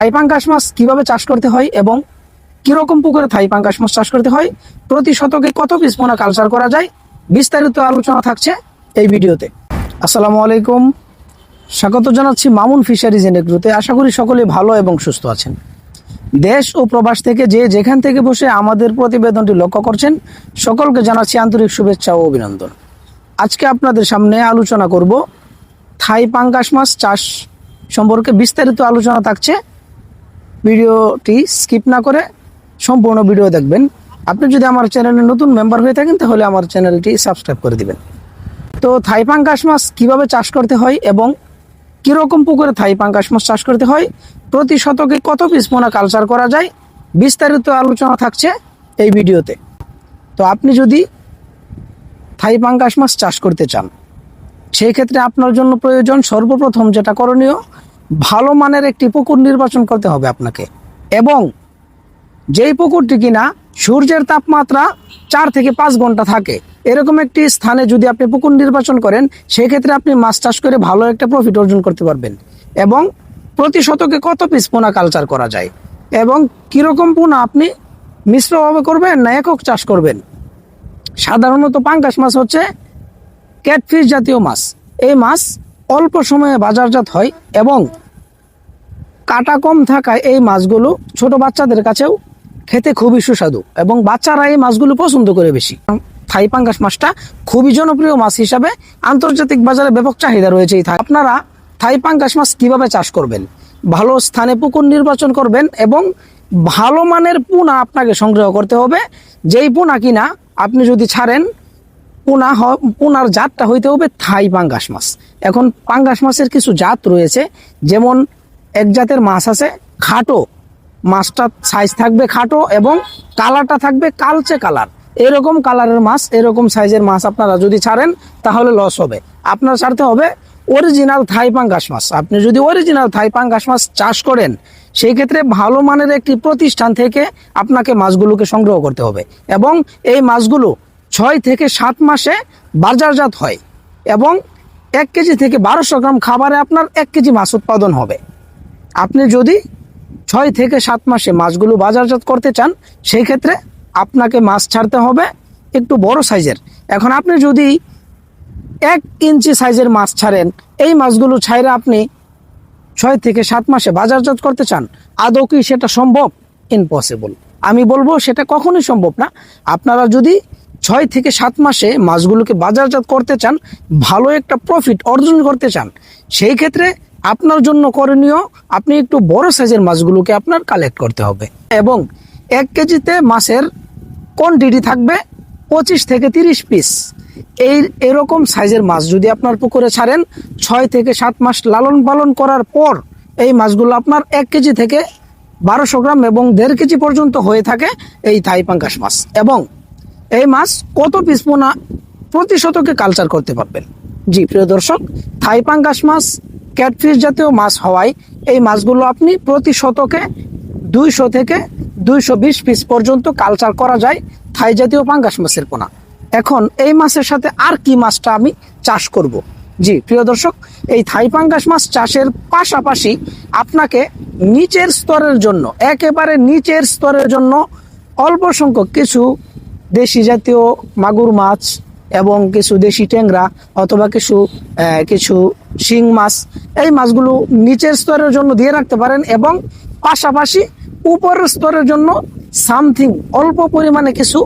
থাই পাঙ্গাস মাছ কীভাবে চাষ করতে হয় এবং কীরকম পুকুরে থাই পাঙ্গাস মাছ চাষ করতে হয়, প্রতি শতকে কত পিস পোনা কালচার করা যায়, বিস্তারিত আলোচনা থাকছে এই ভিডিওতে। আসসালামু আলাইকুম। স্বাগত জানাচ্ছি মামুন ফিশারিজ এন্ডেগ্রুতে আশা করি সকলে ভালো এবং সুস্থ আছেন। দেশ ও প্রবাস থেকে যে যেখান থেকে বসে আমাদের প্রতিবেদনটি লক্ষ্য করছেন, সকলকে জানাচ্ছি আন্তরিক শুভেচ্ছা ও অভিনন্দন। আজকে আপনাদের সামনে আলোচনা করব থাই পাঙ্গাস মাছ চাষ সম্পর্কে বিস্তারিত আলোচনা থাকছে ভিডিওটি স্কিপ না করে সম্পূর্ণ ভিডিও দেখবেন। আপনি যদি আমার চ্যানেলে নতুন মেম্বার হয়ে থাকেন, তাহলে আমার চ্যানেলটি সাবস্ক্রাইব করে দিবেন। তো থাই পাঙ্গাস মাছ কীভাবে চাষ করতে হয় এবং কীরকম পুকুরে থাই পাঙ্গাস মাছ চাষ করতে হয়, প্রতি শতকে কত পিস পোনা কালচার করা যায়, বিস্তারিত আলোচনা থাকছে এই ভিডিওতে। তো আপনি যদি থাই পাঙ্গাস মাছ চাষ করতে চান, সেই ক্ষেত্রে আপনার জন্য প্রয়োজন সর্বপ্রথম যেটা করণীয় ভালো মানের একটি পুকুর নির্বাচন করতে হবে আপনাকে। এবং যেই পুকুরটি কিনা সূর্যের তাপমাত্রা চার থেকে পাঁচ ঘণ্টা থাকে, এরকম একটি স্থানে যদি আপনি পুকুর নির্বাচন করেন, সেক্ষেত্রে আপনি মাছ চাষ করে ভালো একটা প্রফিট অর্জন করতে পারবেন। এবং প্রতি শতকে কত পিস পোনা কালচার করা যায়? এবং কীরকম পোনা আপনি মিশ্রভাবে করবেন না একক চাষ করবেন? সাধারণত পাঙ্গাস মাছ হচ্ছে ক্যাটফিশ জাতীয় মাছ। এই মাছ অল্প সময়ে বাজারজাত হয় এবং কাটা কম থাকায় এই মাছগুলো ছোট বাচ্চাদের কাছেও খেতে খুবই সুস্বাদু এবং বাচ্চারা এই মাছগুলো পছন্দ করে বেশি। থাই পাঙ্গাস মাছটা খুবই জনপ্রিয় মাছ হিসাবে আন্তর্জাতিক বাজারে ব্যাপক চাহিদা রয়েছে এই আপনারা থাই পাঙ্গাস মাছ কীভাবে চাষ করবেন? ভালো স্থানে পুকুর নির্বাচন করবেন এবং ভালো মানের পোনা আপনাকে সংগ্রহ করতে হবে। যেই পোনা কিনা আপনি যদি ছাড়েন, পোনা পোনার জাতটা হইতে হবে থাই পাঙ্গাস মাছ। এখন পাঙ্গাস মাছের কিছু জাত রয়েছে, যেমন এক জাতের মাছ আছে, খাটো। মাছটা সাইজ থাকবে খাটো এবং কালারটা থাকবে কালচে কালার এরকম কালারের মাছ, এরকম সাইজের মাছ আপনারা যদি ছাড়েন, তাহলে লস হবে। আপনার ছাড়তে হবে অরিজিনাল থাই পাঙ্গাস মাছ। আপনি যদি অরিজিনাল থাই পাঙ্গাস মাছ চাষ করেন, সেই ক্ষেত্রে ভালো মানের একটি প্রতিষ্ঠান থেকে আপনাকে মাছগুলোকে সংগ্রহ করতে হবে এবং এই মাছগুলো ছয় থেকে সাত মাসে বাজারজাত হয় এবং এক কেজি থেকে বারোশো গ্রাম খাবারে আপনার এক কেজি মাছ উৎপাদন হবে। আপনি যদি ছয় থেকে সাত মাসে মাছগুলো বাজারজাত করতে চান, সেই ক্ষেত্রে আপনাকে মাছ ছাড়তে হবে একটু বড় সাইজের। এখন আপনি যদি এক ইঞ্চি সাইজের মাছ ছাড়েন, এই মাছগুলো ছাইরে আপনি ছয় থেকে সাত মাসে বাজারজাত করতে চান, আদৌ কি সেটা সম্ভব? ইম্পসিবল আমি বলব সেটা কখনোই সম্ভব না। আপনারা যদি ছয় থেকে সাত মাসে মাছগুলোকে বাজারজাত করতে চান, ভালো একটা প্রফিট অর্জন করতে চান, সেই ক্ষেত্রে আপনার জন্য করণীয়, আপনি একটু বড় সাইজের মাছগুলোকে আপনার কালেক্ট করতে হবে। এবং এক কেজিতে মাছের কোয়ান্টিটি থাকবে পঁচিশ থেকে তিরিশ পিস এই, এরকম সাইজের মাছ যদি আপনার পুকুরে ছাড়েন, ছয় থেকে সাত মাস লালন পালন করার পর এই মাছগুলো আপনার এক কেজি থেকে বারোশো গ্রাম এবং দেড় কেজি পর্যন্ত হয়ে থাকে এই থাই পাঙ্গাস মাছ। এবং এই মাছ কত পিস পোনা প্রতি শতকে কালচার করতে পারবেন। জি, প্রিয় দর্শক, থাই পাঙ্গাস মাছ ক্যাটফিশ জাতীয় মাছ হওয়ায় এই মাছগুলো আপনি প্রতি শতকে দুইশো থেকে দুইশো বিশ পিস পর্যন্ত কালচার করা যায় থাই জাতীয় পাঙ্গাস মাছের পোনা এখন এই মাছের সাথে আর কি মাছটা আমি চাষ করব। জি, প্রিয় দর্শক, এই থাই পাঙ্গাস মাছ চাষের পাশাপাশি আপনাকে নিচের স্তরের জন্য, একেবারে নিচের স্তরের জন্য অল্প সংখ্যক কিছু দেশি জাতীয় মাগুর মাছ এবং কিছু দেশি ট্যাংরা অথবা কিছু কিছু শিং মাছ, এই মাছগুলো নিচের স্তরের জন্য দিয়ে রাখতে পারেন এবং পাশাপাশি উপরের স্তরের জন্য সামথিং, অল্প পরিমাণে কিছু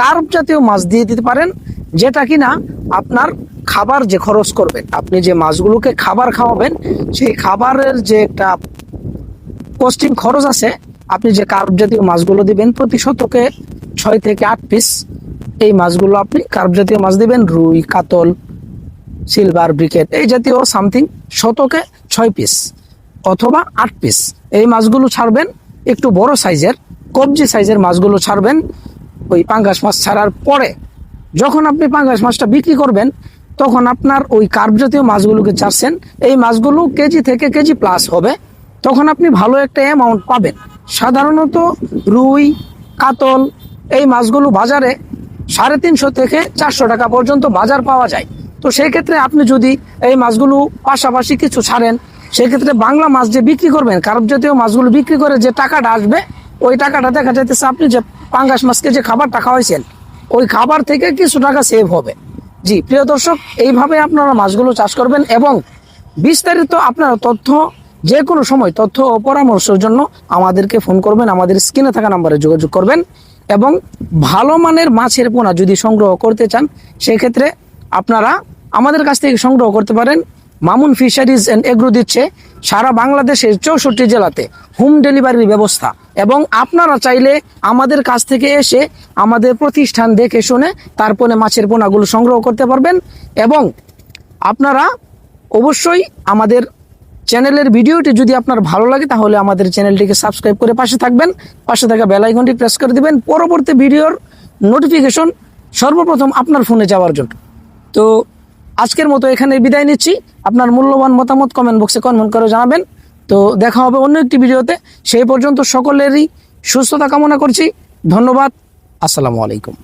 কার্প জাতীয় মাছ দিয়ে দিতে পারেন, যেটা কিনা আপনার খাবার যে খরচ করবেন। আপনি যে মাছগুলোকে খাবার খাওয়াবেন, সেই খাবারের যে একটা কস্টিং খরচ আছে, আপনি যে কার্প জাতীয় মাছগুলো দিবেন, প্রতি শতকে ছয় থেকে আট পিস এই মাছগুলো আপনি কার্প জাতীয় মাছ দিবেন, রুই, কাতল, সিলভার, ব্রিকেট, এই জাতীয় সামথিং শতকে ছয় পিস অথবা আট পিস এই মাছগুলো ছাড়বেন একটু বড় সাইজের, কবজি সাইজের মাছগুলো ছাড়বেন। ওই পাঙ্গাস মাছ ছাড়ার পরে যখন আপনি পাঙ্গাস মাছটা বিক্রি করবেন, তখন আপনার ওই কার্প জাতীয় মাছগুলোকে চাচ্ছেন এই মাছগুলো কেজি থেকে কেজি প্লাস হবে। তখন আপনি ভালো একটা অ্যামাউন্ট পাবেন। সাধারণত রুই, কাতল এই মাছগুলো বাজারে সাড়ে তিনশো থেকে চারশো টাকা পর্যন্ত বাজার পাওয়া যায়। তো সেই ক্ষেত্রে আপনি যদি এই মাছগুলো পাশাপাশি কিছু ছাড়েন সেক্ষেত্রে বাংলা মাছ যে বিক্রি করবেন কারব জাতীয় মাছগুলো বিক্রি করে যে টাকাটা আসবে, ওই টাকাটা দেখা যাইতেছে আপনি যে পাঙ্গাস মাছকে যে খাবারটা খাওয়াইছেন, ওই খাবার থেকে কিছু টাকা সেভ হবে। জি, প্রিয় দর্শক, এইভাবে আপনারা মাছগুলো চাষ করবেন এবং বিস্তারিত আপনারা তথ্য যে কোনো সময় তথ্য ও পরামর্শের জন্য আমাদেরকে ফোন করবেন, আমাদের স্ক্রিনে থাকা নাম্বারে যোগাযোগ করবেন। এবং ভালো মানের মাছের পোনা যদি সংগ্রহ করতে চান, সেক্ষেত্রে আপনারা আমাদের কাছ থেকে সংগ্রহ করতে পারেন। মামুন ফিশারিজ অ্যান্ড এগ্রো দিচ্ছে সারা বাংলাদেশের চৌষট্টি জেলাতে হোম ডেলিভারির ব্যবস্থা। এবং আপনারা চাইলে আমাদের কাছ থেকে এসে আমাদের প্রতিষ্ঠান দেখে শুনে তারপরে মাছের পোনাগুলো সংগ্রহ করতে পারবেন। এবং আপনারা অবশ্যই আমাদের চ্যানেলের ভিডিওটি যদি আপনার ভালো লাগে, তাহলে আমাদের চ্যানেলটিকে সাবস্ক্রাইব করে পাশে থাকবেন। পাশে থাকা বেল আইকনটি প্রেস করে দিবেন। পরবর্তী ভিডিওর নোটিফিকেশন সর্বপ্রথম আপনার ফোনে যাওয়ার জন্য। তো আজকের মতো এখানে বিদায় নিচ্ছি। আপনার মূল্যবান মতামত কমেন্ট বক্সে কমেন্ট করে জানাবেন। তো দেখা হবে অন্য একটি ভিডিওতে। সেই পর্যন্ত সকলেরই সুস্থতা কামনা করছি। ধন্যবাদ। আসসালামু আলাইকুম।